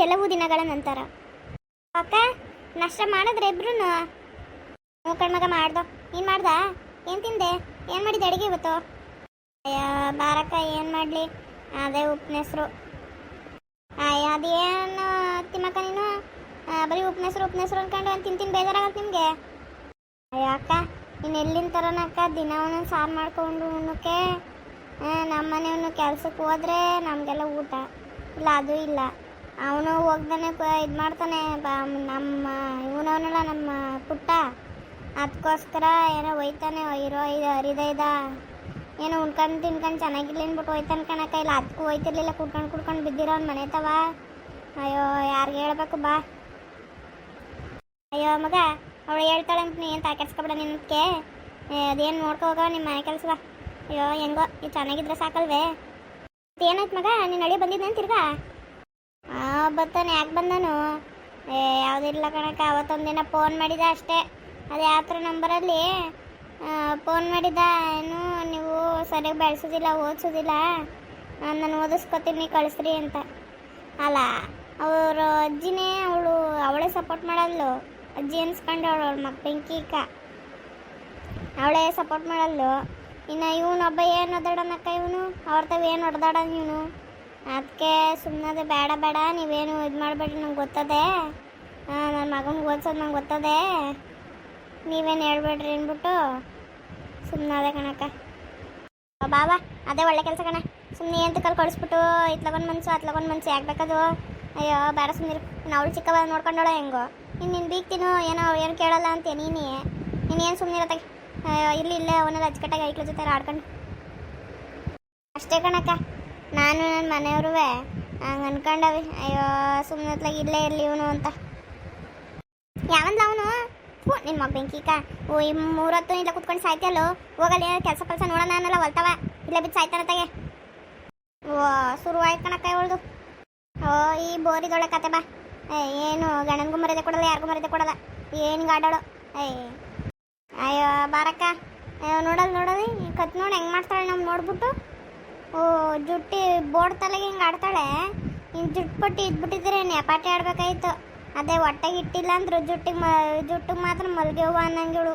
ಕೆಲವು ದಿನಗಳ ನಂತರ. ಅಕ್ಕ, ನಷ್ಟ ಮಾಡಿದ್ರೆ ಇಬ್ರು ಮಗ ಮಾಡ್ದೋ. ಏನು ಮಾಡ್ದ? ಏನು ತಿಂದೆ? ಏನು ಮಾಡಿದೆ ಅಡುಗೆ ಇವತ್ತು? ಅಯ್ಯ, ಬಾರಕ್ಕ, ಏನು ಮಾಡಲಿ? ಅದೇ ಉಪ್ನೆಸರು ಅಯ್ಯ, ಅದೇನು ತಿಮ್ಮಕ್ಕ ನೀನು? ಬರೀ ಉಪ್ನೆಸರು ಉಪ್ನೆಸರು ಅನ್ಕೊಂಡು ಒಂದು ತಿಂತೀನಿ, ಬೇಜಾರಾಗತ್ತೆ ನಿಮಗೆ. ಅಯ್ಯೋ, ಅಕ್ಕ, ನೀನು ಎಲ್ಲಿನ ತರನಕ್ಕ ದಿನ ಒಂದೊಂದು ಸಾರು ಮಾಡ್ಕೊಂಡು ಉಣ್ಣಕ್ಕೆ ನಮ್ಮ ಕೆಲಸಕ್ಕೆ ಕೆಲ್ಸಕ್ಕೆ ಹೋದ್ರೆ ನಮಗೆಲ್ಲ ಊಟ. ಇಲ್ಲ, ಅದು ಇಲ್ಲ. ಅವನು ಹೋಗ್ದಾನೆ ಇದು ಮಾಡ್ತಾನೆ ನಮ್ಮ ಇವನವನಲ್ಲ, ನಮ್ಮ ಪುಟ್ಟ. ಅದಕ್ಕೋಸ್ಕರ ಏನೋ ಒಯ್ತಾನೆ ಇರೋ ಇದು ಹರಿದೈದ ಏನೋ ಉಣ್ಕೊಂಡು ತಿನ್ಕೊಂಡು ಚೆನ್ನಾಗಿಲ್ಲ ಅಂದ್ಬಿಟ್ಟು ಹೋಯ್ತಾನೆ ಕಣಕ್ಕ ಇಲ್ಲ ಅದಕ್ಕೂ ಹೋಯ್ತಿರ್ಲಿಲ್ಲ ಕುಡ್ಕೊಂಡು ಕುಡ್ಕೊಂಡು ಬಿದ್ದಿರೋ ಅವ್ನ ಮನೆ ತವ ಅಯ್ಯೋ, ಯಾರಿಗೆ ಹೇಳ್ಬೇಕು ಬಾ. ಅಯ್ಯೋ, ಮಗ, ಅವಳು ಹೇಳ್ತಾಳೆ ಅಂತ ನೀನು ತಾಕೆಡ್ಸ್ಕೊಬೇಡ ನಿನ್ನಕ್ಕೆ ಅದೇನು ನೋಡ್ಕೊ ಹೋಗೋ ನಿಮ್ಮ ಮನೆ ಕೆಲಸ ಅಯ್ಯೋ, ಹೆಂಗೋ, ಇದು ಚೆನ್ನಾಗಿದ್ರೆ ಸಾಕಲ್ವೇ. ಏನಾಯ್ತು ಮಗ, ನೀನು ಅಳಿ ಬಂದಿದ್ದೆ ತಿರ್ಗಾ? ಬರ್ತಾನೆ, ಯಾಕೆ ಬಂದನು? ಏ ಯಾವುದಿಲ್ಲ ಕಣಕ್ಕ ಅವತ್ತೊಂದಿನ ಫೋನ್ ಮಾಡಿದ ಅಷ್ಟೇ. ಅದು ಯಾವ ಥರ ನಂಬರಲ್ಲಿ ಫೋನ್ ಮಾಡಿದ, ಏನು, ನೀವು ಸರಿಯಾಗಿ ಬೆಳೆಸೋದಿಲ್ಲ, ಓದಿಸೋದಿಲ್ಲ? ನಾನು ಓದಿಸ್ಕೊತೀನಿ, ಕಳಿಸ್ರಿ ಅಂತ. ಅಲ್ಲ, ಅವ್ರ ಅಜ್ಜಿನೇ ಅವಳು, ಅವಳೇ ಸಪೋರ್ಟ್ ಮಾಡಲ್ಲು? ಅಜ್ಜಿ ಅನ್ಸ್ಕೊಂಡು ಅವಳು, ಅವಳ ಮಗ ಬೆಂಕಿಕ ಅವಳೇ ಸಪೋರ್ಟ್ ಮಾಡಲ್ಲು? ಇನ್ನು ಇವನು ಒಬ್ಬ ಏನು ಒದ್ದಾಡನಕ್ಕ ಇವನು? ಅವ್ರ ತಾವ ಏನು ಹೊಡೆದಾಡೋನು ಇವನು? ಅದಕ್ಕೆ ಸುಮ್ಮನೆ ಬೇಡ ಬೇಡ. ನೀವೇನು ಇದು ಮಾಡಬೇಡ್ರಿ, ನಂಗೆ ಗೊತ್ತದೆ. ನನ್ನ ಮಗನಿಗೆ ಓದಿಸೋದು ನಂಗೆ ಗೊತ್ತದೆ. ನೀವೇನು ಹೇಳ್ಬೇಡ್ರಿ ಅಂದ್ಬಿಟ್ಟು ಸುಮ್ಮನೆ ಕಣಕ್ಕ. ಬಾಬಾ ಅದೇ ಒಳ್ಳೆ ಕೆಲಸ ಕಣ. ಸುಮ್ಮನೆ ಅಂತ ಕಲ್ ಕಳಿಸ್ಬಿಟ್ಟು ಇತ್ಲಗೊಂಡು ಮನ್ಸು ಅತ್ಲಗೊಂದು ಮನ್ಸು ಯಾಕೆ ಬೇಕದು? ಅಯ್ಯೋ, ಬೇಡ ಸುಮ್ಮನೆ ನಾನು ಅವಳು ಚಿಕ್ಕವ ನೋಡ್ಕೊಂಡೋಳ ಹೆಂಗೋ. ನೀನು ಬೀಗ್ತೀನೋ ಏನೋ ಏನು ಕೇಳಲ್ಲ ಅಂತ ನೀನೇ. ನೀನು ಸುಮ್ಮನೆ ಅಯ್ಯೋ ಇಲ್ಲಿ ಇಲ್ಲೇ ಅವನೆಲ್ಲ ಅಚ್ಚುಕಟ್ಟಾಗಿ ಐಕ್ಳ ಜೊತೆ ಆಡ್ಕೊಂಡು. ಅಷ್ಟೇ ಕಣಕ್ಕ. ನಾನು ನನ್ನ ಮನೆಯವ್ರೂ ಹಂಗೆ ಅನ್ಕೊಂಡವಿ. ಅಯ್ಯೋ ಸುಮ್ಮನೆ ಇಲ್ಲೇ ಇರಲಿ ಇವನು ಅಂತ. ಯಾವಂದ್ಲ ಅವನು? ಹ್ಞೂ ನಿನ್ನ ಮಗ ಬೆಂಕಿಕ. ಓ, ಈ ಮೂರತ್ತು ಇಲ್ಲ ಕುತ್ಕೊಂಡು ಸಾಯ್ತಿಯಲ್ಲೋ? ಹೋಗಲ್ಲ ಕೆಲಸ ಕೆಲಸ ನೋಡೋಣ ಅನ್ನಲ್ಲ ಹೊಲ್ತವ. ಇಲ್ಲೇ ಬಿದ್ದು ಸಾಯ್ತಾನ ತಗೆ. ಓ ಶುರು ಕಣಕ್ಕ ಇವಳ್ದು. ಓ, ಈ ಬೋರಿದೊಳೆ ಕತೆ ಬಾ. ಏನು, ಗಣನ್ಗೂ ಮರ್ಯಾದೆ ಕೊಡಲ್ಲ, ಯಾರಿಗೂ ಮರ್ಯಾದೆ ಕೊಡಲ್ಲ. ಏನು ಗಾಡಾಳು. ಏಯ್ ಅಯ್ಯೋ, ಬಾರಕ್ಕ. ಅಯ್ಯೋ, ನೋಡಲ್ ಈ ಕತ್ ನೋಡಿ, ಹೆಂಗೆ ಮಾಡ್ತಾಳೆ ನಮ್ಮ ನೋಡ್ಬಿಟ್ಟು. ಓ, ಜುಟ್ಟಿ ಬೋರ್ಡ್ ತಲೆಗೆ ಹಿಂಗೆ ಆಡ್ತಾಳೆ? ಇನ್ನು ಜುಟ್ಟು ಪಟ್ಟಿ ಇದ್ಬಿಟ್ಟಿದ್ರೆ ನೆಪಾಟಿ ಆಡ್ಬೇಕಾಯ್ತು. ಅದೇ ಹೊಟ್ಟೆಗೆ ಇಟ್ಟಿಲ್ಲ ಅಂದ್ರು ಜುಟ್ಟಿಗೆ ಮ, ಜುಟ್ಟಿಗೆ ಮಾತ್ರ ಮಲ್ಗೆ ಹೂವು ಅನ್ನಂಗಿಳು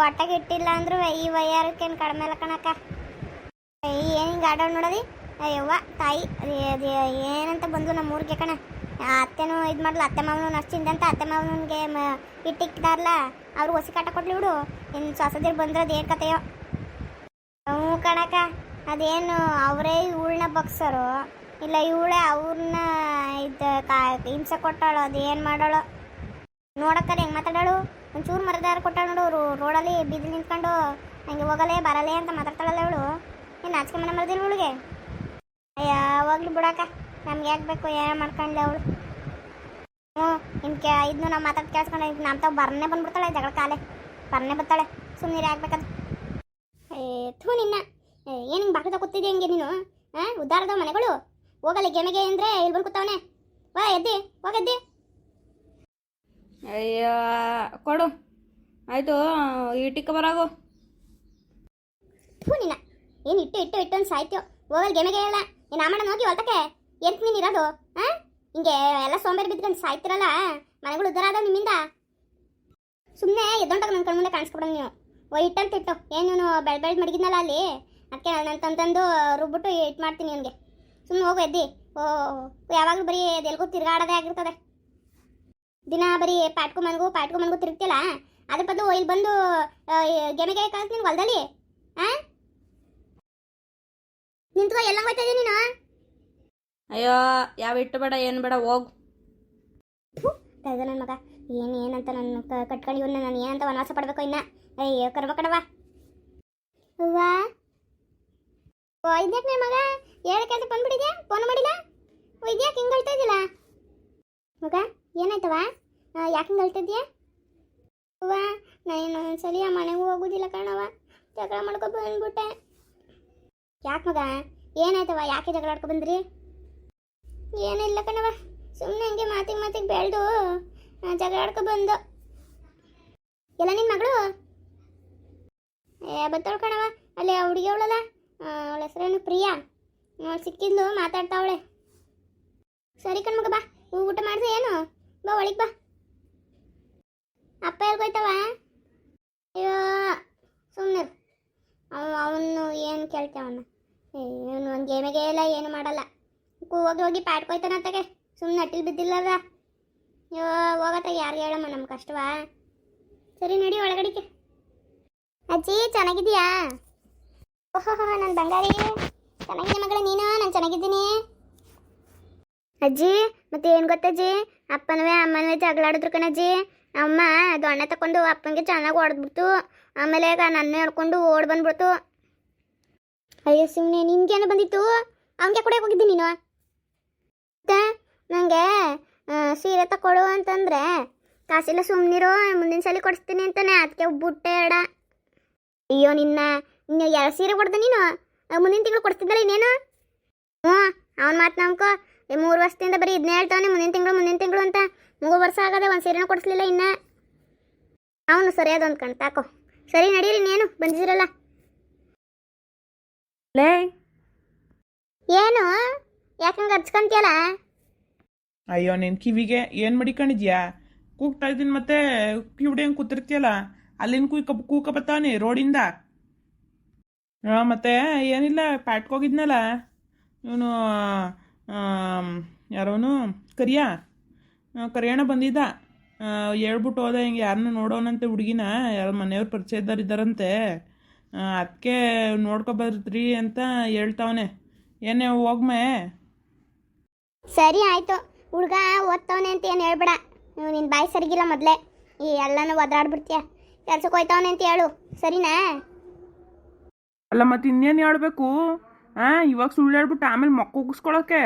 ಹೊಟ್ಟೆಗೆ ಇಟ್ಟಿಲ್ಲ ಅಂದ್ರು ಈ ವಯ್ಯಾರಕ್ಕೇನು ಕಡಿಮೆ ಇಲ್ಲ ಕಣಕ್ಕ. ಏನು ಹಿಂಗೆ ಆಡೋಣ ನೋಡದಿ? ಅಯ್ಯವ್ವ ತಾಯಿ ಅದೇ ಏನಂತ ಬಂದು ನಮ್ಮ ಊರಿಗೆ ಕಣ. ಅತ್ತೆನೂ ಇದು ಮಾಡಲ್ಲ ಅತ್ತೆ ಮಾವನು ಅಷ್ಟಿಂದಂತ ಅತ್ತೆ ಮಾವನಿಗೆ ಮ ಇಟ್ಟಿಕ್ತಾರಲ್ಲ ಅವ್ರು ಹೊಸಿ ಕಾಟ ಕೊಡ್ಲಿ ಬಿಡು ಇನ್ನು ಸೊಸದಿರು ಬಂದ್ರದ್ದು ಏನು ಕತೆಯೋ ಹ್ಞೂ ಕಣಕ ಅದೇನು, ಅವರೇ ಇವಳನ್ನ ಬಗ್ಸೋರು ಇಲ್ಲ, ಇವಳೇ ಅವ್ರನ್ನ ಇದು ಕಾ, ಹಿಂಸೆ ಕೊಟ್ಟಾಳು ಅದು ಏನು ಮಾಡೋಳು ನೋಡಕ್ಕಾರೆ ಹೆಂಗೆ ಮಾತಾಡೋಳು? ಒಂಚೂರು ಮರದಾರ ಕೊಟ್ಟಾಳು ನೋಡು ಅವರು ರೋಡಲ್ಲಿ ಬಿದ್ದು ನಿಂತ್ಕೊಂಡು. ಹಂಗೆ ಹೋಗಲೇ, ಬರಲೇ ಅಂತ ಮಾತಾಡ್ತಾಳಲ್ಲ ಅವಳು ಏನು ನಾಚಿಕೆ ಮನೆ ಮರದಿಲ್ಲ ಇವಳಿಗೆ? ಯಾವಾಗಲೂ ಬಿಡಕ್ಕ. ನಮ್ಗೆ ಯಾಕೆ ಬೇಕು, ಏನೋ ಮಾಡ್ಕೊಂಡ್ಲೆ ಅವಳು. ಹ್ಞೂ ಇನ್ಕೆ ಇದನ್ನು ನಾವು ಮಾತಾಡ್, ಕೇಳಿಸ್ಕೊಂಡು ನಮ್ಮ ತಾವು ಬರ್ನೇ ಬಂದ್ಬಿಡ್ತಾಳೆ, ಜಗಳ ಕಾಲೆ. ಬರ್ನೇ ಬರ್ತಾಳೆ. ಸುಮ್ಮನೆ ಆಗ್ಬೇಕದು ಏ ಥೂ ನಿನ್ನ ಏನು ಹಿಂಗೆ ಬಾಕ್ಲದ ಕೂತಿದ್ದೆ ಹಂಗೆ ನೀನು? ಹಾಂ ಉದ್ದಾರದ ಮನೆಗಳು? ಹೋಗಲ್ಲ ಗೆಮೆಗೆ ಅಂದರೆ ಇಲ್ಲಿ ಬಂದು ಕೂತವನೆ. ವಾ ಎದ್ದಿ ಹೋಗದ್ದಿ ಅಯ್ಯೋ ಕೊಡು. ಆಯಿತು ಇಟ್ಟಿಕ್ಕ ಬರಾಗು. ಥೂ ನಿನ್ನ ಏನು ಇಟ್ಟು ಇಟ್ಟು ಇಟ್ಟು ಅಂತ ಸಾಯ್ತೀಯೋ. ಹೋಗಲ್ ಗೆಮೆಗೆ ಹೇಳ. ಏನು ಆಮಣ್ಣ ಹೋಗಿ ಹೊಲ್ತಕ್ಕೆ? ಎಂತ ನೀನು ಇರೋದು? ಹಾಂ ಹಿಂಗೆ ಎಲ್ಲ ಸೋಂಬೇರಿ ಬಿದ್ಕೊಂಡು ಸಾಯ್ತಿರಲ್ಲ? ಮನೆಗಳು ಉದ್ದಾರ ಆದವು ನಿಮ್ಮಿಂದ? ಸುಮ್ಮನೆ ಎದ್ದೊಂಟಾಗ ನನ್ನ ಕಣ್ಮುಂದೆ ಕಾಣಿಸ್ಕೊಡ ನೀವು ಓ ಇಟ್ಟಂತ ಇಟ್ಟು ಏನು ನೀನು ಬೆಳ್ ಬೆಳ್ದು ಮಡಗಿದ್ನಲ್ಲ ಅಲ್ಲಿ? ಅದಕ್ಕೆ ನಾನು ತಂತಂದು ರುಬ್ಬಿಟ್ಟು ಇಟ್ ಮಾಡ್ತೀನಿ ಅವನಿಗೆ. ಸುಮ್ಮನೆ ಹೋಗು ಎದ್ದಿ. ಓ ಯಾವಾಗಲೂ ಬರೀ ಎಲ್ಗೂ ತಿರ್ಗಾಡೋದೇ ಆಗಿರ್ತದೆ. ದಿನ ಬರೀ ಪಾಟ್ಕು ಮನ್ಗು ಪಾಟ್ಕೋ ಮನ್ಗೂ ತಿರುಗ್ತಿಲ್ಲ ಅದ್ರ ಬದಲು ಇಲ್ಲಿ ಬಂದು ಗೆಮೆಗೆ ಕಳಿಸ್ತೀನಿ ಹೊಲದಲ್ಲಿ. ಹಾಂ ನಿಂತ್ಕೋ ಎಲ್ಲ ಹೋಯ್ತಾ ಇದ್ದೀನಿ ನೀನು? ಅಯ್ಯೋ ಯಾವ ಇಟ್ಟು ಬೇಡ ಏನು ಬೇಡ ಹೋಗು. ನನ್ನ ಮಗ. ಏನು ಏನಂತ ನನ್ನ ಕಟ್ಕೊಂಡು ಇವನ್ನ ನಾನು ಏನಂತ ವನವಾಸ ಪಡ್ಬೇಕು ಇನ್ನ? ಅಯ್ಯೋ ಕರ್ಮ ಕಣವ ಅವ್ವಾ ಓ ಇದ್ಯಾಕೆ ಮಗ ಹೇಳಕ್ಕೆ ಬಂದ್ಬಿಟ್ಟಿದ್ಯಾ? ಫೋನ್ ಮಾಡಿಲ್ಲ? ಓ ಇದ್ಯಾಕೆ ಹಿಂಗೆ ಹೇಳ್ತಾ ಇದ್ದಿಲ್ಲ ಮಗ ಏನಾಯ್ತವ ಯಾಕೆ ಹಿಂಗೆ ಅಳ್ತಾ ಇದೆಯಾ? ಅವ್ವ ನಾನು ಒಂದ್ಸಲಿ ಆ ಮನೆಗೂ ಹೋಗೋದಿಲ್ಲ ಕಣವ ಜಗಳ ಮಾಡ್ಕೊ ಬಂದ್ಬಿಟ್ಟೆ. ಯಾಕೆ ಮಗ? ಏನಾಯ್ತವ ಯಾಕೆ ಜಗಳ ಆಡ್ಕೊ ಬಂದ್ರಿ? ಏನಿಲ್ಲ ಕಣವ ಸುಮ್ಮನೆ ಹಂಗೆ ಮಾತಿಗೆ ಮಾತಿಗೆ ಬೆಳೆದು ಜಗಳ ಆಡ್ಕೊ ಬಂದು. ಎಲ್ಲ ನಿನ್ನ ಮಗಳು? ಏ ಬತ್ತವಳು ಕಣವ ಅಲ್ಲಿ ಹುಡುಗಿ ಅವಳಲ್ಲ? ಅವಳ ಹೆಸರೇನು ಪ್ರಿಯಾ? ಅವಳು ಸಿಕ್ಕಿದ್ಲು ಮಾತಾಡ್ತಾವಳೆ. ಸರಿ ಕಣ್ಮಗ ಬಾ. ಊಟ ಮಾಡಿದೆ ಏನು? ಬಾ, ಒಳಗೆ ಬಾ. ಅಪ್ಪ ಎಲ್ಗೋಯ್ತವ ಅಯ್ಯೋ ಸುಮ್ಮನೆ ಅವ, ಅವನು ಏನು ಕೇಳ್ತೇವನ್ನ ಇವನು ಒಂದು ಗೇಮಿಗೆ ಇಲ್ಲ, ಏನು ಮಾಡಲ್ಲ. ಹೋಗಿ ಹೋಗಿ ಪಾಡ್ಕೊಯ್ತಾನ ತಗೆ ಸುಮ್ಮನೆ ಅಟ್ಟಿಲ್ ಬಿದ್ದಿಲ್ಲದ. ಅಯ್ಯೋ ಹೋಗತ್ತಾಗ ಯಾರು ಹೇಳಮ್ಮ ನಮ್ಮ ಕಷ್ಟವಾ? ಸರಿ ನಡಿ, ಒಳಗಡಿಕೆ. ಅಜ್ಜಿ, ಚೆನ್ನಾಗಿದ್ದೀಯಾ? ಓಹೋ ನನ್ನ ಬಂಗಾರಿ. ಚೆನ್ನಾಗಿದೆ ಮಗಳ ನೀನು, ನಾನು ಚೆನ್ನಾಗಿದ್ದೀನಿ. ಅಜ್ಜಿ, ಮತ್ತೆ ಏನು ಗೊತ್ತಜ್ಜಿ ಅಪ್ಪನವೇ ಅಮ್ಮನವೇ ಜಗಳಾಡಿದ್ರು ಕಣಜ್ಜಿ ಅಮ್ಮ ದೊಣ್ಣೆ ತಕೊಂಡು ಅಪ್ಪನಿಗೆ ಚೆನ್ನಾಗಿ ಹೊಡೆದ್ಬಿಡ್ತು. ಆಮೇಲೆ ಈಗ ನನ್ನ ಹೇಳ್ಕೊಂಡು ಓಡ್ ಬಂದ್ಬಿಡ್ತು. ಅಯ್ಯೋ ಸುಮ್ಮನೆ ನಿನ್ಗೇನು ಬಂದಿತ್ತು? ಅವನಿಗೆ ಕೂಡ ಹೋಗಿದ್ದಿ ನೀನು? ನನಗೆ ಸೀರೆ ತಕೊಡು ಅಂತಂದರೆ, ಕಾಸಿಲ್ಲ ಸುಮ್ಮನಿರು ಮುಂದಿನ ಸಲ ಕೊಡಿಸ್ತೀನಿ ಅಂತಾನೆ. ಅದಕ್ಕೆ ಬುಟ್ಟೆ ಎಡ ಅಯ್ಯೋ ನಿನ್ನ ಸೀರೆ ಕೊಡ್ದೆ ನೀನು? ಮುಂದಿನ ತಿಂಗಳು ಕೊಡ್ತಿದ್ದಲ್ಲ ಇನ್ನೇನು? ಹ್ಞೂ ಅವ್ನು ಮಾತು ನಮ್ಕೊ ಈ ಮೂರು ವರ್ಷದಿಂದ ಬರೀ ಇದನ್ನೇ ಹೇಳ್ತಾವನೆ ಮುಂದಿನ ತಿಂಗಳು ಮುಂದಿನ ತಿಂಗಳು ಅಂತ. ಮೂರು ವರ್ಷ ಆಗದೆ ಒಂದು ಸೀರೆನೂ ಕೊಡಿಸ್ಲಿಲ್ಲ ಇನ್ನ. ಅವನು ಸರಿಯಾದ ಒಂದು ಕಣ್ ತಾಕೋ ಸರಿ ನಡೀರಿ ಇನ್ನೇನು ಬಂದಿದ್ದೀರಲ್ಲ. ಲೇ. ಏನು? ಯಾಕಂಗೆ ಹಚ್ಕೊಂತೀಯಲ್ಲ? ಅಯ್ಯೋ ನಿನ್ ಕಿವಿಗೆ ಏನು ಮಡಿಕೊಂಡಿದ್ಯಾ? ಕೂಗ್ತಾ ಇದ್ದೀನಿ ಮತ್ತೆ ಕಿವಿಡಿ ಹಂಗೆ ಕೂತಿರ್ತೀಯಲ್ಲ? ಅಲ್ಲಿನ ಕೂಕ ಕೂಕ ಬತ್ತಾನೆ ರೋಡಿಂದ. ಮತ್ತೆ ಏನಿಲ್ಲ ಪ್ಯಾಟ್ಕೋಗಿದ್ನಲ್ಲ ಇವನು ಯಾರೋನು ಕರಿಯ? ಕರಿಯೋಣ ಬಂದಿದ್ದ. ಹೇಳ್ಬಿಟ್ಟು ಹೋದೆ, ಹಿಂಗೆ ಯಾರನ್ನ ನೋಡೋಣಂತೆ ಹುಡುಗಿನ, ಯಾರು ಮನೆಯವ್ರ ಪರಿಚಯದವ್ರು ಇದ್ದಾರಂತೆ. ಅದಕ್ಕೆ ನೋಡ್ಕೊ ಬರ್ತ್ರಿ ಅಂತ ಹೇಳ್ತಾವನೆ. ಏನೇ, ಹೋಗ್ಮೆ. ಸರಿ ಆಯಿತು. ಹುಡುಗ ಓದ್ತಾವನೆ ಅಂತ ಏನು ಹೇಳ್ಬೇಡ. ನಿನ್ನ ಬಾಯಿ ಸರಿಗಿಲ್ಲ ಮೊದಲೇ. ಈ ಎಲ್ಲನೂ ಒದ್ರಾಡ್ಬಿಡ್ತೀಯ ಕೆಲ್ಸಕ್ಕೆ ಹೋಯ್ತಾವನೆ ಅಂತ ಹೇಳು. ಸರಿನಾ? ಅಲ್ಲ ಮತ್ತೆ ಇನ್ನೇನು ಹೇಳ್ಬೇಕು? ಹಾಂ ಇವಾಗ ಸುಳ್ಳು ಹೇಳ್ಬಿಟ್ಟು ಆಮೇಲೆ ಮೊಕ್ಕ ಉಗಿಸ್ಕೊಳಕ್ಕೆ.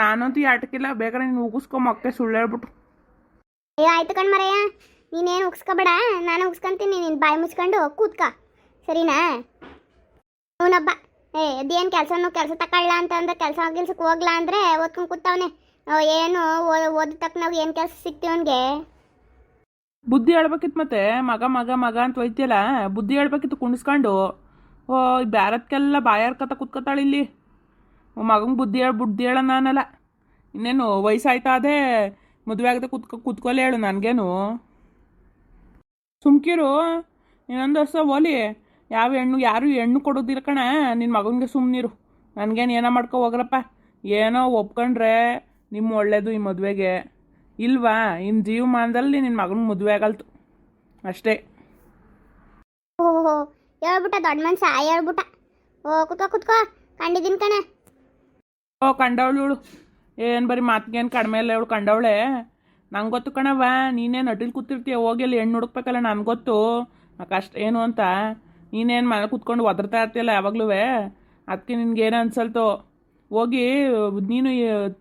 ನಾನಂತೂ ಆಟಕ್ಕಿಲ್ಲ ಬೇಕಾದ್ರೆ ನೀನು ಉಗಿಸ್ಕೊ ಮೊಕ್ಕೆ ಸುಳ್ಳು ಹೇಳ್ಬಿಟ್ಟು ಅಯ್ಯೋ ಆಯ್ತು ಕಣ್ಮರಯ್ಯ ನೀನೇನು ಉಗಿಸ್ಕೊಬೇಡ ನಾನು ಉಗಿಸ್ಕೊಂತೀನಿ ನಿನ್ನ ಬಾಯಿ ಮುಚ್ಕೊಂಡು ಕೂತ್ಕ. ಸರಿನಾ? ಅವನೊಬ್ಬ ಏ ಅದೇನು ಕೆಲಸನೂ ಕೆಲಸ ತಗೊಳ್ಳ ಅಂತ ಅಂದ್ರೆ ಕೆಲಸ ಕೆಲ್ಸಕ್ಕೆ ಹೋಗ್ಲಾ ಅಂದರೆ ಓದ್ಕೊಂಡು ಕೂತವನೆ. ಏನು ಓದ ತಕ್ಕ ನಾವು ಏನು ಕೆಲಸ ಸಿಕ್ತೀವಿ ಅವನಿಗೆ? ಬುದ್ಧಿ ಹೇಳ್ಬೇಕಿತ್ತು ಮತ್ತೆ ಮಗ ಮಗ ಮಗ ಅಂತ ಒಯ್ತಿಯಲ್ಲ ಬುದ್ಧಿ ಹೇಳ್ಬೇಕಿತ್ತು ಕುಣಿಸ್ಕೊಂಡು ಓ ಬ್ಯಾರತ್ಕೆಲ್ಲ ಬಾಯಾರ್ಕತ ಕುತ್ಕೊತಾಳೆ ಇಲ್ಲಿ. ಮಗಂಗೆ ಬುದ್ಧಿ ಹೇಳಿ, ಬುದ್ಧಿ ಹೇಳ ನಾನಲ್ಲ. ಇನ್ನೇನು ವಯಸ್ಸಾಯ್ತಾ ಅದೇ ಮದುವೆ ಆಗದೆ ಕುತ್ಕೊ, ಕುತ್ಕೊಲೆ ಹೇಳು ನನಗೇನು. ಸುಮ್ಕಿರು, ಇನ್ನೊಂದು ವರ್ಷ ಓಲಿ. ಯಾವ ಹೆಣ್ಣು, ಯಾರು ಹೆಣ್ಣು ಕೊಡೋದಿಲ್ಲ ಕಣ. ನಿನ್ನ ಮಗನಿಗೆ ಸುಮ್ಮನಿರು ನನಗೇನು ಏನೋ ಮಾಡ್ಕೊ ಹೋಗ್ರಪ್ಪ. ಏನೋ ಒಪ್ಕೊಂಡ್ರೆ ನಿಮ್ಮ ಒಳ್ಳೇದು ಈ ಮದುವೆಗೆ ಇಲ್ವಾ? ಇನ್ನು ಜೀವಮಾನದಲ್ಲಿ ನಿನ್ನ ಮಗನ ಮದುವೆ ಆಗಲ್ತು ಅಷ್ಟೇ. ಹೇಳ್ಬಿಟ್ಟ ದೊಡ್ಡ ಮನ್ಸ ಹೇಳ್ಬಿಟ್ಟ ಓ ಕುತ್ಕೋ ಕುತ್ಕೋ. ಕಂಡಿದ್ದೀನಿ ಕಣ. ಓ ಕಂಡವಳು ಇವಳು. ಏನು ಬರೀ ಮಾತಿಗೇನು ಕಡಿಮೆ ಇಲ್ಲ ಇವಳು ಕಂಡವಳೆ. ನಂಗೆ ಗೊತ್ತು ಕಣವ್ವ ನೀನೇನು ಅಟಿಲ್ ಕೂತಿರ್ತೀಯ ಹೋಗಿ ಅಲ್ಲಿ ಹೆಣ್ಣು ಹುಡುಕ್ಬೇಕಲ್ಲ ನನಗೆ ಗೊತ್ತು. ಕಷ್ಟ ಏನು ಅಂತ. ನೀನೇನು ಮನೆ ಕೂತ್ಕೊಂಡು ಒದರ್ತಾ ಇರ್ತೀಯಲ್ಲ ಯಾವಾಗ್ಲೂ. ಅದಕ್ಕೆ ನಿನ್ಗೇನು ಅನ್ಸಲ್ತು. ಹೋಗಿ ನೀನು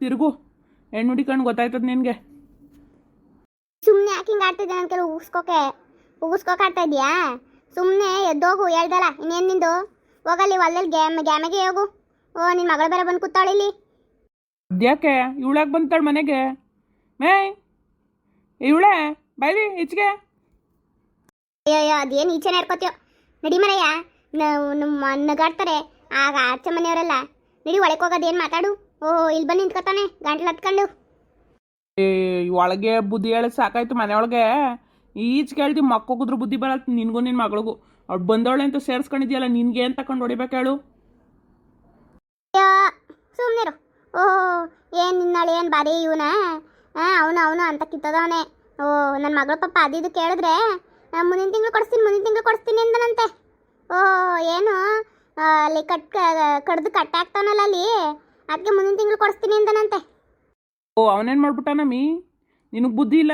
ತಿರುಗು. ಹೆಣ್ಣು ಹುಡಿಕೊಂಡು ಗೊತ್ತಾಯ್ತದ ನಿನಗೆ. ಸುಮ್ಮನೆ ಯಾಕೆ ಹಿಂಗೆ ಆಡ್ತಿದ್ದೆ ನನ್ನ ಕೆಲವು? ಉಗಿಸ್ಕೋಕೆ. ಉಗಿಸ್ಕೋಕೆ ಆಡ್ತಾ ಇದೀಯಾ ಸುಮ್ಮನೆ ಎದ್ದೋಗು ಹೇಳ್ದಲ್ಲ ಇನ್ನೇನು ನಿಂದು? ಹೋಗಲ್ಲಿ ಒಲ್ಲಲ್ಲಿ ಗ್ಯಾಮ್ ಗ್ಯಾಮಗೆ ಹೋಗು. ಓ ನಿನ್ನ ಮಗಳು ಬೇರೆ ಬಂದು ಕೂತಾಳೆ ಇಲ್ಲಿ. ಅದ್ಯಾಕೆ ಇವಳಾಗ ಬಂತಾಳೆ ಮನೆಗೆ? ಮೇ ಇವಳೆ ಬೈಲಿ ಈಚೆಗೆ. ಅಯ್ಯೋ ಅದೇನು ಈಚೆನೇ ಇರ್ಕೋತೀಯೋ. ನಡಿ ಮರಯ್ಯ ನಮ್ಮ ನಗಾಡ್ತಾರೆ ಆಗ ಆಚೆ ಮನೆಯವರೆಲ್ಲ. ನಡಿ ಒಳಗೆ ಹೋಗೋದು ಏನು ಮಾತಾಡು. ಓ ಇಲ್ಲಿ ಬಂದು ನಿಂತ್ಕೊತಾನೆ ಗಂಟ್ಲು ಹತ್ಕೊಂಡು. ಏ ಒಳಗೆ ಬುದ್ಧಿ ಹೇಳಿ ಸಾಕಾಯ್ತು ಮನೆಯೊಳಗೆ. ಈಚ್ ಕೇಳ್ತಿ ಮಕ್ಕೋಗಿದ್ರು ಬುದ್ಧಿ ಬರಲ್ಲ ನಿನ್ಗೂ ನಿನ್ನ ಮಗಳಿಗೂ. ಅವ್ಳು ಬಂದವಳೆ ಅಂತ ಸೇರಿಸ್ಕೊಂಡಿದ್ಯಲ್ಲ ನಿನ್ಗೆ ಏನು ತಕೊಂಡು ಹೊಡಿಬೇಕು ಹೇಳು. ಅಯ್ಯೋ ಸುಮ್ಮನಿರು ಓ ಏನು ನಿನ್ನಾಳೆ ಏನು ಬಾರಿ ಇವನ? ಅವನು ಅವನು ಅಂತ ಕಿತ್ತದವನೇ ಓ ನನ್ನ ಮಗಳ ಪಾಪ ಅದಿದು ಕೇಳಿದ್ರೆ ಮುಂದಿನ ತಿಂಗಳು ಕೊಡಿಸ್ತೀನಿ ಮುಂದಿನ ತಿಂಗಳು ಕೊಡಿಸ್ತೀನಿ ಅಂದನಂತೆ. ಓ ಏನು? ಅಲ್ಲಿ ಕಟ್ ಕಡ್ದು ಕಟ್ಟೆ ಆಗ್ತಾವನಲ್ಲ ಅಲ್ಲಿ. ಅದಕ್ಕೆ ಮುಂದಿನ ತಿಂಗಳು ಕೊಡಿಸ್ತೀನಿ ಅಂದನಂತೆ. ಓ ಅವನೇನು ಮಾಡ್ಬಿಟ್ಟ ನಮ್ಮಿ ನಿನಗೆ ಬುದ್ಧಿ ಇಲ್ಲ.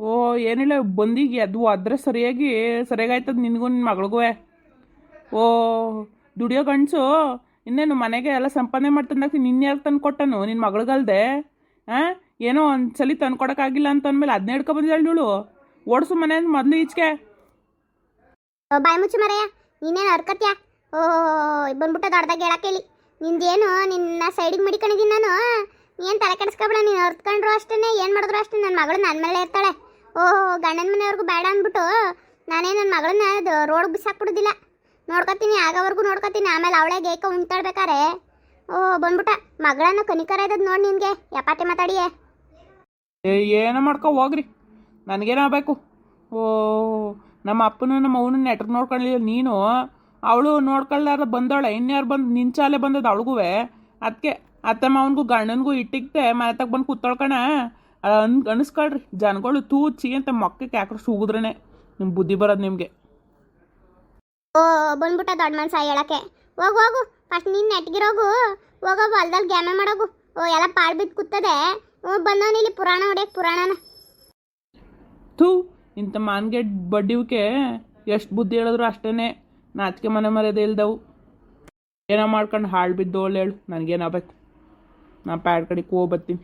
ಓ, ಏನಿಲ್ಲ, ಬಂದಿಗೆ ಅದು ಅದ್ರ ಸರಿಯಾಗಿ, ಸರಿಯಾಗಾಯ್ತದ ನಿನಗೂ ನಿನ್ನ ಮಗಳಿಗೂ. ಓ, ದುಡಿಯೋ ಗಂಡಸು, ಇನ್ನೇನು ಮನೆಗೆ ಎಲ್ಲ ಸಂಪಾದನೆ ಮಾಡ್ತಂದಾಗ ನಿನ್ನ ಯಾರು ತಂದು ಕೊಟ್ಟನು? ನಿನ್ನ ಮಗಳಿಗಲ್ದೆ? ಹಾಂ ಏನೋ ಒಂದು ಸಲ ತಂದು ಕೊಡೋಕ್ಕಾಗಿಲ್ಲ ಅಂತ ಅಂದಮೇಲೆ ಅದನ್ನೇ ಹಿಡ್ಕೊಬಂದಿದ್ದಾಳೆ ಇವಳು ಓಡಿಸು ಮನೆ ಮೊದಲು ಈಚೆಗೆ. ಬಾಯ ಮುಚ್ಚು ಮರೆಯ. ನೀನೇನು ಅರ್ಕತ್ಯಾ ಓ ಬಂದ್ಬಿಟ್ಟು ದೊಡ್ಡದಾಗ ಹೇಳಕ್ಕೆ ಹೇಳಿ. ನಿಂದೇನು ನಿನ್ನ ಸೈಡಿಗೆ ಮಡಿಕೊಂಡಿದ್ದೀನಿ ನಾನು? ಏನು ತಲೆ ಕೆಡಿಸ್ಕೊಬೇಡ, ನೀನು ಹೊರ್ತ್ಕೊಂಡ್ರು ಅಷ್ಟೇ ಏನು ಮಾಡಿದ್ರು ಅಷ್ಟೇ ನನ್ನ ಮಗಳು ನನ್ನ ಮೇಲೆ ಇರ್ತಾಳೆ. ಓ ಗಂಡನ ಮನೆಯವ್ರಿಗೂ ಬೇಡ ಅಂದ್ಬಿಟ್ಟು ನಾನೇ ನನ್ನ ಮಗಳನ್ನ ರೋಡ್ ಬಿಸಾಕ್ಬಿಡೋದಿಲ್ಲ. ನೋಡ್ಕೊತೀನಿ, ಆಗವರೆಗೂ ನೋಡ್ಕೊತೀನಿ. ಆಮೇಲೆ ಅವಳೇ ಗೇಕ ಉಂಟಾಡ್ಬೇಕಾರೆ. ಓ, ಬಂದ್ಬಿಟ್ಟ. ಮಗಳನ್ನ ಕನಿಕರ ಇದ್ದದ್ ನೋಡಿ ನಿನಗೆ. ಯಪಾಟಿ ಮಾತಾಡಿಯೇ. ಏನೋ ಮಾಡ್ಕೊ, ಹೋಗ್ರಿ. ನನಗೇನಾಗಬೇಕು ಓ, ನಮ್ಮ ಅಪ್ಪನ ನಮ್ಮ ಅವನು ನೆಟ್ರ್ ನೋಡ್ಕೊಳ್ಳಿಲ್ಲ ನೀನು, ಅವಳು ನೋಡ್ಕೊಳ್ಳಾರ ಬಂದವಳೆ. ಇನ್ಯಾರು ಬಂದು ನಿಂಚಾಲೆ ಬಂದದ ಅವಳಿಗೂ ಅದಕ್ಕೆ ಅತ್ತೆ ಮಾವನಿಗೂ ಗಂಡನಿಗೂ ಇಟ್ಟಿಕ್ತೆ ಮನೆ ತಗ ಬಂದು ಕೂತ್ಕೊಳ್ಕಣ. ಅನ್ ಅನಿಸ್ಕೊಳ್ರಿ ಜನಗಳು ತೂಚಿ ಅಂತ ಮೊಕ್ಕಕ್ಕೆ ಯಾಕ್ರೆ ಸುಗಿದ್ರೇ ನಿಮ್ಮ ಬುದ್ಧಿ ಬರೋದು ನಿಮಗೆ. ಓ ಬಂದ್ಬಿಟ್ಟ ದೊಡ್ಡ ಮನ್ಸ ಹೇಳಕ್ಕೆ. ಹೋಗು ಹೋಗು ಫಸ್ಟ್ ನೀನು ನೆಟ್ಗಿರೋಗು ಹೋಗ. ಹೊಲ್ದಲ್ಲಿ ಗ್ಯಾಮೆ ಮಾಡೋಗು. ಓ ಎಲ್ಲ ಪಾಳು ಬಿದ್ದು ಕೂತದೆ. ಹ್ಞೂ ಬಂದವನು ಇಲ್ಲಿ ಪುರಾಣ ಹೊಡಿಯಕ್ಕೆ ಪುರಾಣನ. ಥೂ ಇಂಥ ಮಾನ್ಗೆ ಬಡ್ಡಿವಕ್ಕೆ ಎಷ್ಟು ಬುದ್ಧಿ ಹೇಳಿದ್ರು ಅಷ್ಟೇ ನಾಚಿಕೆ ಮನೆ ಮರ್ಯಾದೆ ಇಲ್ದವು. ಏನೋ ಮಾಡ್ಕೊಂಡು ಹಾಳು ಬಿದ್ದು ಒಳ್ಳೆ ಹೇಳು ನನಗೇನಾಗಬೇಕು ನಾ ಪ್ಯಾಡ್ ಕಡೆಗೆ ಕೂ ಬರ್ತೀನಿ.